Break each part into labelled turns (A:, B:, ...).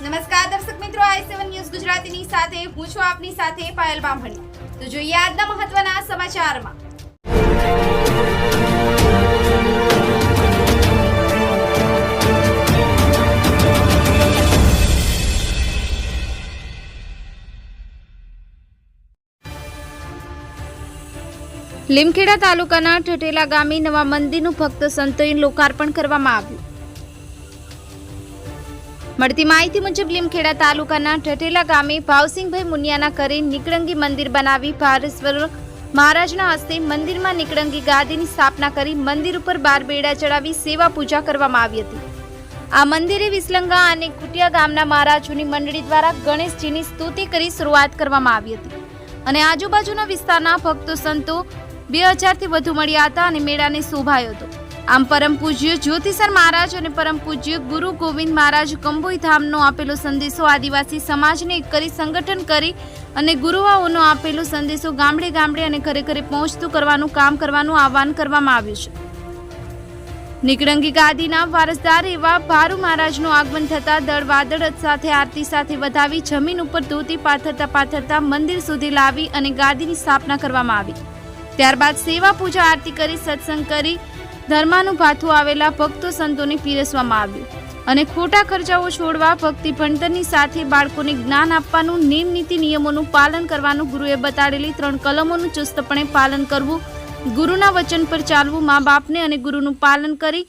A: નમસ્કાર દર્શક મિત્રો, આઈ સેવન ન્યૂઝ ગુજરાતીની સાથે, હું છું આપની સાથે પાયલ બામણી. તો જોઈએ આજના મહત્વના સમાચારમાં. લીમખેડા તાલુકાના ઠઠેલા ગામે નવા મંદિરનું ભક્ત સંતોએ લોકાર્પણ કરવામાં આવ્યું. મળતી માહિતી મુજબ લીમખેડા તાલુકાના ઠઠેલા ગામે ભાવસિંહભાઈ મુનિયાના ઘરે નિકળંગી મંદિર બનાવી ભારેશ્વર મહારાજના હસ્તે મંદિરમાં નિકળંગી ગાદીની સ્થાપના કરી મંદિર ઉપર બાર બેડા ચડાવી સેવા પૂજા કરવામાં આવી હતી. આ મંદિરે વિસલંગા અને કુટિયા ગામના મહારાજોની મંડળી દ્વારા ગણેશજીની સ્તુતિ કરી શરૂઆત કરવામાં આવી હતી અને આજુબાજુના વિસ્તારના ભક્તો સંતો બે હજારથી વધુ મળ્યા હતા અને મેળાને શોભાયો હતો. આમ પરમ પૂજ્ય જ્યોતિસર મહારાજ અને પરમ પૂજ્ય ગુરુ ગોવિંદ મહારાજ કંબોઈ ધામનો આપેલો સંદેશો આદિવાસી સમાજને એક કરી સંગઠન કરી અને ગુરુવાઓનો આપેલો સંદેશો ગામડે ગામડે અને ઘરે ઘરે પહોંચતું કરવાનું, કામ કરવાનું આહવાન કરવામાં આવ્યું છે. નિકળંગી ગાદીના વારસદાર એવા ભારુ મહારાજનું આગમન થતા દળ વાદળ સાથે આરતી સાથે વધાવી, જમીન ઉપર ધોતી, પાથરતા પાથરતા મંદિર સુધી લાવી અને ગાદીની સ્થાપના કરવામાં આવી. ત્યારબાદ સેવા પૂજા આરતી કરી, સત્સંગ કરી ધર્માનું ભાથું આવેલા ભક્તો સંતોને પીરસવામાં આવ્યું અને ખોટા ખર્ચાઓ છોડવા ભક્તિ ભણતરની સાથે બાળકોને જ્ઞાન આપવાનું નિયમ નીતિ નિયમોનું પાલન કરવાનું ગુરુએ બતાડેલી ત્રણ કલમોનું ચુસ્તપણે પાલન કરવું, ગુરુના વચન પર ચાલવું મા બાપને અને ગુરુનું પાલન કરી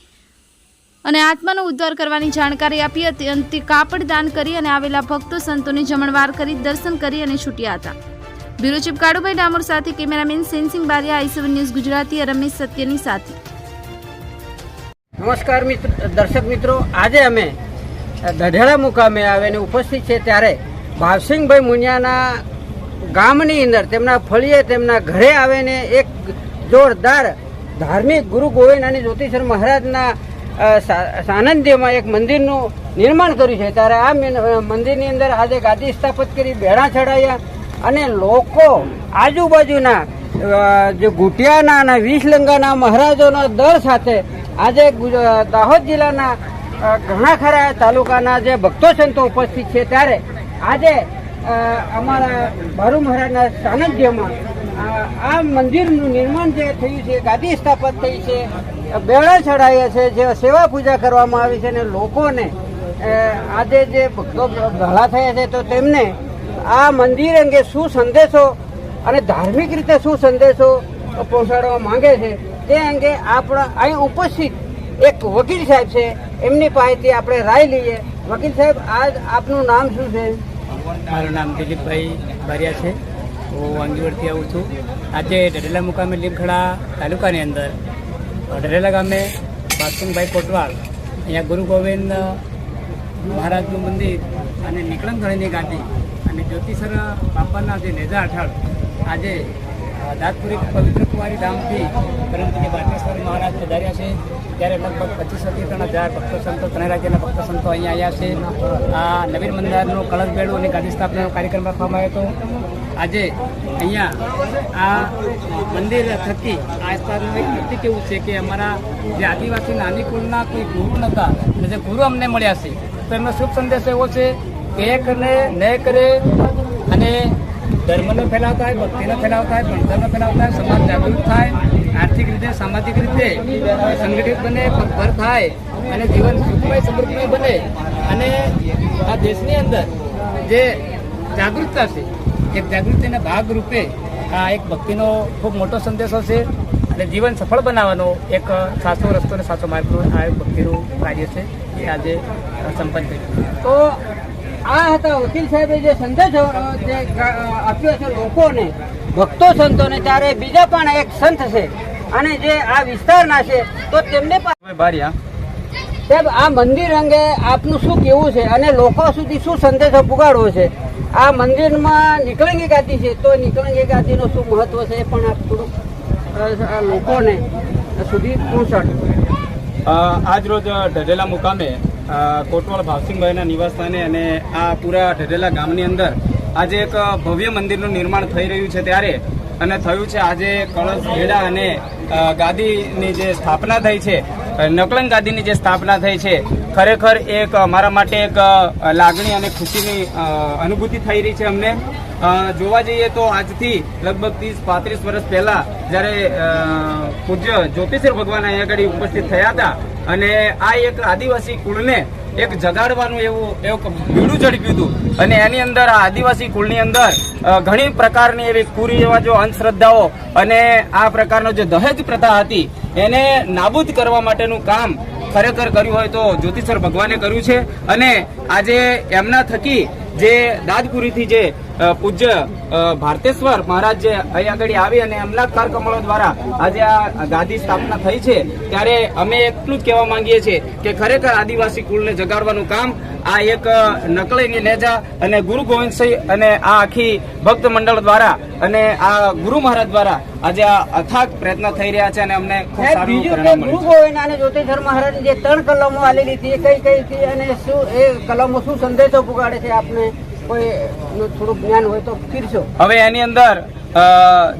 A: અને આત્માનો ઉદ્ધાર કરવાની જાણકારી આપી હતી અંતે કાપડ દાન કરી અને આવેલા ભક્તો સંતોને જમણવાર કરી દર્શન કરી અને છૂટ્યા હતા. બ્યુરો ચીફ કાળુભાઈ ડામોર સાથે cameraman Sensing Bariya, I news Gujarati, Ramesh સત્યની સાથે.
B: નમસ્કાર મિત્ર, દર્શક મિત્રો. આજે અમે ગઢેડા મુકામે આવીને ઉપસ્થિત છે ત્યારે ભાવસિંહભાઈ મુનિયાના ગામની અંદર, તેમના ફળીએ તેમના ઘરે આવીને એક જોરદાર ધાર્મિક ગુરુ ગોવિંદ અને જ્યોતિષર મહારાજના સાનંદ્યમાં એક મંદિરનું નિર્માણ કર્યું છે. ત્યારે આ મંદિરની અંદર આજે ગાદી સ્થાપિત કરી, બેડા ચડાયા અને લોકો આજુબાજુના જે ગુટિયાના અને વીસલંગાના મહારાજોના દર સાથે આજે દાહોદ જિલ્લાના ઘણા ખરા તાલુકાના જે ભક્તો સંતો ઉપસ્થિત છે ત્યારે આજે અમારા ભારુ મહારાજના સાનિધ્યમાં આ આ મંદિરનું નિર્માણ જે થયું છે, ગાદી સ્થાપત થઈ છે બેડા ચડાયા છે, જે સેવા પૂજા કરવામાં આવી છે અને લોકોને આજે જે ભક્તો ભળા થયા છે તો તેમને આ મંદિર અંગે શું સંદેશો અને ધાર્મિક રીતે શું સંદેશો પહોંચાડવા માંગે છે તે અંગે આપણા અહીં ઉપસ્થિત એક વકીલ સાહેબ છે. એમની પાસેથી આપણે રાય લઈએ. વકીલ સાહેબ, આજ આપનું નામ શું છે?
C: મારું નામ દિલીપભાઈ બારિયા છે. હું વાંગીવડથી આવું છું. આજે ડરેલા મુકામે લીમખડા તાલુકાની અંદર ડઢેલા ગામે ભાસ્કરભાઈ કોટવાલ અહીંયા ગુરુ ગોવિંદ મહારાજનું મંદિર અને નિકળંગણીની ગાદી અને જ્યોતિસર બાપાના જે નેજા અઠાળ આજે દાંતપુરી પવિત્ર કુમારી ધામથી પરંતુ બાટેશ્વરી મહારાજ પધાર્યા છે. ત્યારે લગભગ પચીસોથી ત્રણ હજાર ભક્તો સંતો ત્રણ રાજ્યના ભક્તો સંતો અહીંયા આવ્યા છે. આ નવીન મંદિરનું કળશ બેડું અને ગાદી સ્થાપનાનો કાર્યક્રમ રાખવામાં આવ્યો હતો. આજે અહીંયા આ મંદિર થકી આ વિસ્તારનું એક નૃત્ય કેવું છે કે અમારા જે આદિવાસી નાની કુળના કોઈ ગુરુ નહોતા જે ગુરુ અમને મળ્યા છે. તો એમનો શુભ સંદેશ એવો છે કે કરે, ન કરે અને ધર્મનો ફેલાવ થાય ભક્તિનો ફેલાવ થાય ભણતરનો ફેલાવ થાય સમાજ જાગૃત થાય, આર્થિક રીતે, સામાજિક રીતે સંગઠિત બને, પગભર થાય અને જીવન સુખમય, સમૃદ્ધમય બને. અને આ દેશની અંદર જે જાગૃતતા છે, એક જાગૃતિના ભાગરૂપે આ એક ભક્તિનો ખૂબ મોટો સંદેશો છે અને જીવન સફળ બનાવવાનો એક સાચો રસ્તો અને સાચો માર્ગ આ ભક્તિનું કાર્ય છે, એ આજે સંપન્ન થયું.
B: તો આ હતા વકીલ સાહેબે જે સંદેશ જે આપ્યો છે લોકોને ભક્તો સંતોને ત્યારે બીજા પણ એક સંત છે. અને જે આ વિસ્તારના છે તો તેમને પણ સાહેબ આ મંદિર અંગે આપનું શું કેવું છે? અને લોકો સુધી શું સંદેશો પુગાડવો છે? આ મંદિરમાં નિકળંગી ગાદી છે તો નિકળંગી ગાતીનું શું મહત્વ છે એ પણ આપ થોડુંક લોકોને સુધી પહોંચાડવું
D: આજ રોજ ઢઢેલા મુકામે અ, ભાવસિંહભાઈના નિવાસસ્થાને અને આ પૂરા ઢઢેલા ગામની અંદર આજે એક ભવ્ય મંદિરનું નિર્માણ થઈ રહ્યું છે ત્યારે અને થયું છે આજે કળશ ઘેડા અને ગાદીની જે સ્થાપના થઈ છે નકલંગ ગાદીની જે સ્થાપના થઈ છે ખરેખર એક મારા માટે એક લાગણી અને ખુશીની અનુભૂતિ થઈ રહી છે અમને. જોવા જઈએ તો આજથી લગભગ ત્રીસ પાંત્રીસ વર્ષ પહેલા જ્યારે પૂજ્ય જ્યોતિષર ભગવાન અહીંયા આગળ ઉપસ્થિત થયા હતા અને આ એક આદિવાસી કુળને એક જગાડવાનું એવું એક બીડું ઝડપ્યું હતું. અને એની અંદર આ આદિવાસી કુળની અંદર ઘણી પ્રકારની એવી કુરિવાજો, અંધશ્રદ્ધાઓ અને આ પ્રકારનો જે દહેજ પ્રથા હતી, એને નાબૂદ કરવા માટેનું કામ ખરેખર કર્યું હોય તો જ્યોતિષર ભગવાને કર્યું છે. અને આજે એમના થકી જે દાદપુરીથી જે પૂજ્ય ભારતેશ્વર મહારાજ જે અહીં આગળ આવી અને એમના કરકમળો દ્વારા આજે આ ગાદી સ્થાપના થઈ છે, ત્યારે અમે એટલું જ કહેવા માંગીએ છીએ કે ખરેખર આદિવાસી કુળને જગાડવાનું કામ આ એક નકળીની નેજા અને ગુરુ ગોવિંદસિંહ અને આ આખી ભક્ત મંડળ દ્વારા અને આ ગુરુ મહારાજ દ્વારા આજે આ અથાગ પ્રયત્ન થઈ રહ્યા છે અને અમને ખૂબ સારું પરિણામ
B: ગુરુ ગોવિંદ અને જ્યોતિષર મહારાજ જે ત્રણ કલમો આલેલી હતી એ કઈ કઈ હતી અને શું એ કલમો શું સંદેશો પુગાડે છે આપને? કોઈ થોડું જ્ઞાન હોય તો કીરશો
D: હવે એની અંદર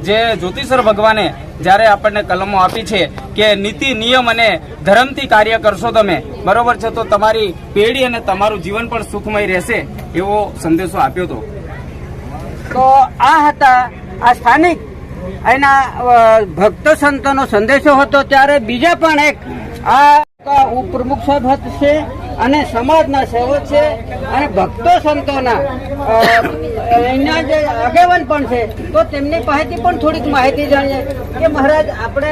D: જે જ્યોતિષર ભગવાને જ્યારે આપણને કલમો આપી છે કે નીતિ નિયમ અને ધર્મથી કાર્ય કરશો તમે બરોબર છે તો તમારી પેઢી અને તમારું જીવન પણ સુખમય રહેશે એવો સંદેશો આપ્યો હતો.
B: તો આ હતા આ સ્થાનિક એના ભક્ત ભક્તો સંતોનો સંદેશો હતો ત્યારે બીજા પણ એક આ ઉપપ્રમુખ સાહેબ છે અને સમાજના સેવક છે અને ભક્તો સંતોના એના જે આગેવાન પણ છે, તો તેમની પાસેથી પણ થોડીક માહિતી જાણીએ કે મહારાજ, આપણે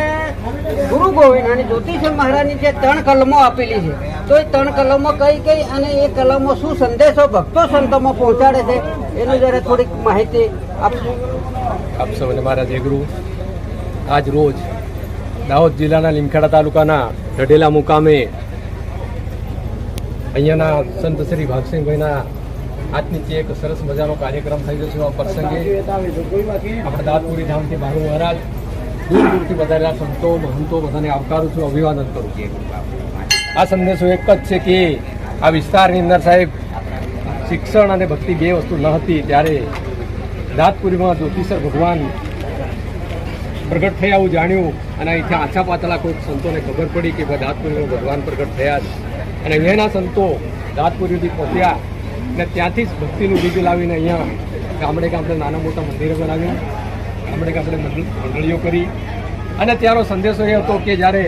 B: ગુરુ ગોવિંદ અને જ્યોતિષ મહારાજની જે ત્રણ કલમો આપેલી છે, તો એ ત્રણ કલમો કઈ કઈ અને એ કલમો શું સંદેશો ભક્તો સંતોમાં પહોંચાડે છે, એનું જરા થોડીક માહિતી આપશો.
E: આપ સૌને મારા ગુરુ, આજ રોજ દાહોદ જિલ્લાના લીમખેડા તાલુકાના ઢઢેલા મુકામે અહીંયાના સંત શ્રી ભાગસિંહભાઈના આજની જે એક સરસ મજાનો કાર્યક્રમ થઈ રહ્યો છે આ પ્રસંગે આપણે દાતપુરી ધામથી બારુ મહારાજ દૂર દૂરથી વધારેલા સંતો, મહંતો બધાને આવકારું છું, અભિવાદન કરું છું. આ સંદેશો એક જ છે કે આ વિસ્તારની અંદર સાહેબ શિક્ષણ અને ભક્તિ બે વસ્તુ ન હતી, ત્યારે દાતપુરીમાં જ્યોતિષર ભગવાન પ્રગટ થયા એવું જાણ્યું અને અહીંથી આછા પાતળા કોઈક સંતોને ખબર પડી કે ભાઈ દાંતપુરીમાં ભગવાન પ્રગટ થયા છે. અને અહીંયાના સંતો દાંતપુરીથી પહોંચ્યા અને ત્યાંથી જ ભક્તિનું બીજું લાવીને અહીંયા ગામડે ગામડે નાના મોટા મંદિરો બનાવ્યા ગામડે ગામડે મંડળીઓ કરી. અને ત્યાંનો સંદેશો એ હતો કે જ્યારે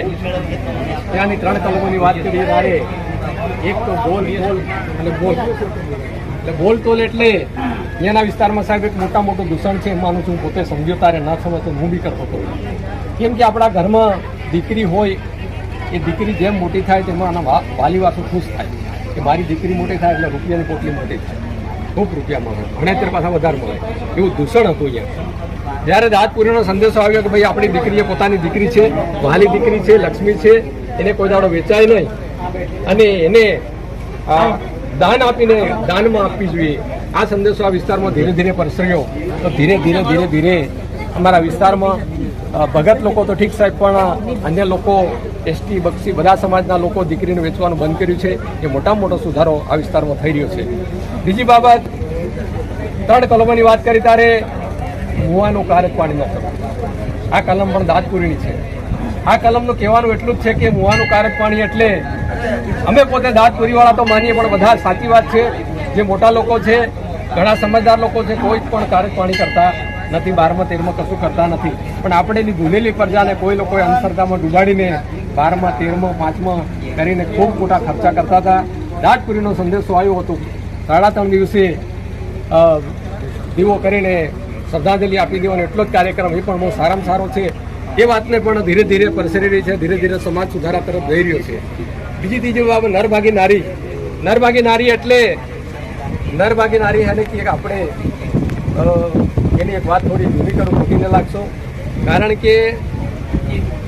E: ત્યાંની ત્રણ કલમોની વાત કરીએ ત્યારે એક તો બોલ બોલ અને બોલ. એટલે બોલ તોલ એટલે અહીંયાના વિસ્તારમાં સાહેબ એક મોટા મોટું દૂષણ છે, એમ માનું છું. પોતે સમજ્યો તારે, ના સમજતો હું બી કરતો હતો. કેમ કે આપણા ઘરમાં દીકરી હોય એ દીકરી જેમ મોટી થાય તેમાં આના વાલી વાસો ખુશ થાય. કે મારી દીકરી મોટી થાય એટલે રૂપિયાની પોટલી મોટી થાય. ખૂબ રૂપિયા મળે ભણેતર પાછા વધારે મળે. એવું દૂષણ હતું અહીંયા. જ્યારે દાંતપુરીનો સંદેશો આવ્યો કે ભાઈ આપણી દીકરી એ પોતાની દીકરી છે, વાલી દીકરી છે, લક્ષ્મી છે, એને કોઈ દાડો વેચાય નહીં. અને એને દાન આપીને દાનમાં આપવી જોઈએ. આ સંદેશો આ વિસ્તારમાં ધીરે ધીરે પ્રસર્યો તો ધીરે ધીરે ધીરે ધીરે અમારા વિસ્તારમાં ભગત લોકો તો ઠીક સાહેબ, પણ અન્ય લોકો, એસટી, બક્ષી, બધા સમાજના લોકો દીકરીને વેચવાનું બંધ કર્યું છે. એ મોટામાં મોટો સુધારો આ વિસ્તારમાં થઈ રહ્યો છે. બીજી બાબત ત્રણ કલમોની વાત કરી ત્યારે મુવાનું કારક પાણી ન કરવું આ કલમ પણ દાંતપુરીની છે. આ કલમનું કહેવાનું એટલું જ છે કે મુવાનું કારક પાણી એટલે અમે પોતે દાંતપુરીવાળા તો માનીએ, પણ બધા સાચી વાત છે. જે મોટા લોકો છે, ઘણા સમજદાર લોકો છે, કોઈ પણ કારક પાણી કરતા નથી, બારમાં, તેરમાં કશું કરતા નથી. પણ આપણે ભૂલેલી પ્રજાને કોઈ લોકોએ અંધશ્રદ્ધામાં ડૂબાડીને બારમાં, તેરમાં, પાંચમાં કરીને ખૂબ મોટા ખર્ચા કરતા હતા. રાજપુરીનો સંદેશો આવ્યો હતો. સાડા ત્રણ દિવસે દીવો કરીને શ્રદ્ધાંજલિ આપી દેવાનો એટલો જ કાર્યક્રમ, એ પણ બહુ સારામાં સારો છે. એ વાતને પણ ધીરે ધીરે પ્રસરી રહી છે, ધીરે ધીરે સમાજ સુધારા તરફ જઈ રહ્યો છે. બીજી ત્રીજી બાબત નરભાગી નારી. નરભાગી નારી એટલે નરભાગી નારી એટલે કે આપણે એની એક વાત થોડી જૂની કરું ખોટી લાગશો. કારણ કે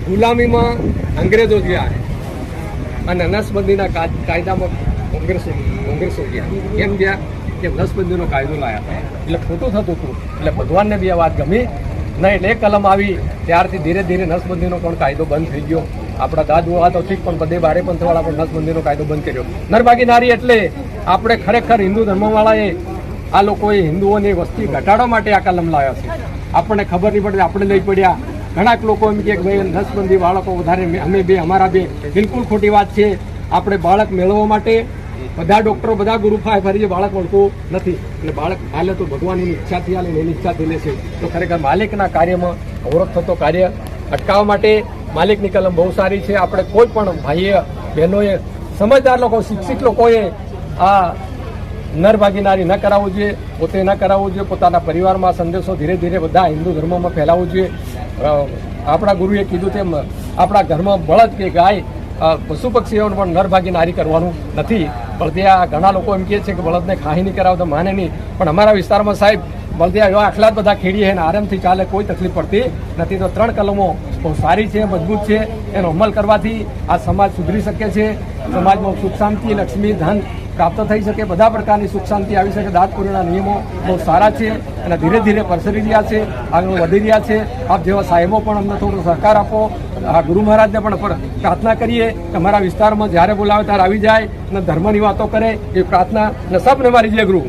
E: ગુલામીમાં અંગ્રેજો ગયા અને નસબંધીના કાયદામાં કોંગ્રેસો કોંગ્રેસો ગયા. કેમ ગયા કે નસબંધીનો કાયદો લાયા એટલે ખોટું થતું હતું. એટલે ભગવાનને બી આ વાત ગમી. નહીં, એટલે કલમ આવી. ત્યારથી ધીરે ધીરે નસબંધીનો પણ કાયદો બંધ થઈ ગયો. આપણા દાદુ આ તો ઠીક, પણ બધે બારે પંથવાળા પણ નસબંધીનો કાયદો બંધ કર્યો. નરબાગી નારી એટલે આપણે ખરેખર હિન્દુ ધર્મવાળાએ આ લોકોએ હિન્દુઓની વસ્તી ઘટાડવા માટે આ કલમ લાવ્યા છે. આપણને ખબર નહીં પડતી આપણે લઈ પડ્યા. ઘણાક લોકો એમ કે ભાઈ નસબંધી બાળકો વધારે, અમે બે, અમારા બે. બિલકુલ ખોટી વાત છે. આપણે બાળક મેળવવા માટે બધા ડોક્ટરો, બધા ગુરુ ફાય ફરી બાળક મળતું નથી. એટલે બાળક હાલે તો ભગવાનની ઈચ્છાથી હાલે એની ઈચ્છાથી લે છે. તો ખરેખર માલિકના કાર્યમાં અવરોધ થતો કાર્ય અટકાવવા માટે માલિકની કલમ બહુ સારી છે. આપણે કોઈ પણ ભાઈએ, બહેનોએ, સમજદાર લોકો, શિક્ષિત લોકોએ આ નર ભાગીદારી ન કરાવવું જોઈએ, પોતે ન કરાવવું જોઈએ, પોતાના પરિવારમાં સંદેશો ધીરે ધીરે બધા હિન્દુ ધર્મમાં ફેલાવવું જોઈએ. આપણા ગુરુએ કીધું તેમ, આપણા ઘરમાં બળદ કે ગાય પશુ પક્ષીઓને પણ નર ભાગીદારી કરવાનું નથી. બળદિયા ઘણા લોકો એમ કહે છે કે બળદને ખાહી નહીં કરાવતા, માને નહીં. પણ અમારા વિસ્તારમાં સાહેબ, બળદિયા એવા આખલા જ બધા ખેડીએ અને આરામથી ચાલે, કોઈ તકલીફ પડતી નથી. તો ત્રણ કલમો સારી છે મજબૂત છે એનો અમલ કરવાથી આ સમાજ સુધરી શકે છે. સમાજમાં સુખ શાંતિ લક્ષ્મી ધન પ્રાપ્ત થઈ શકે. બધા પ્રકારની સુખ શાંતિ આવી શકે. દાંતપુરીના નિયમો બહુ સારા છે અને ધીરે ધીરે પ્રસરી રહ્યા છે આગળ વધી રહ્યા છે. આપ જેવા સાહેબો પણ અમને થોડો સહકાર આપો. આ ગુરુ મહારાજને પણ પ્રાર્થના કરીએ કે અમારા વિસ્તારમાં જ્યારે બોલાવે ત્યારે આવી જાય અને ધર્મની વાતો કરે. એ પ્રાર્થના અને સબને મારી જય ગુરુ.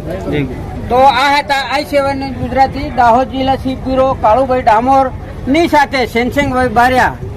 B: તો આ હતા આઈ સેવન ગુજરાતી દાહોદ જિલ્લા શિવ પીરો કાળુભાઈ ડામોર ની સાથે સેનસિંગભાઈ બારિયા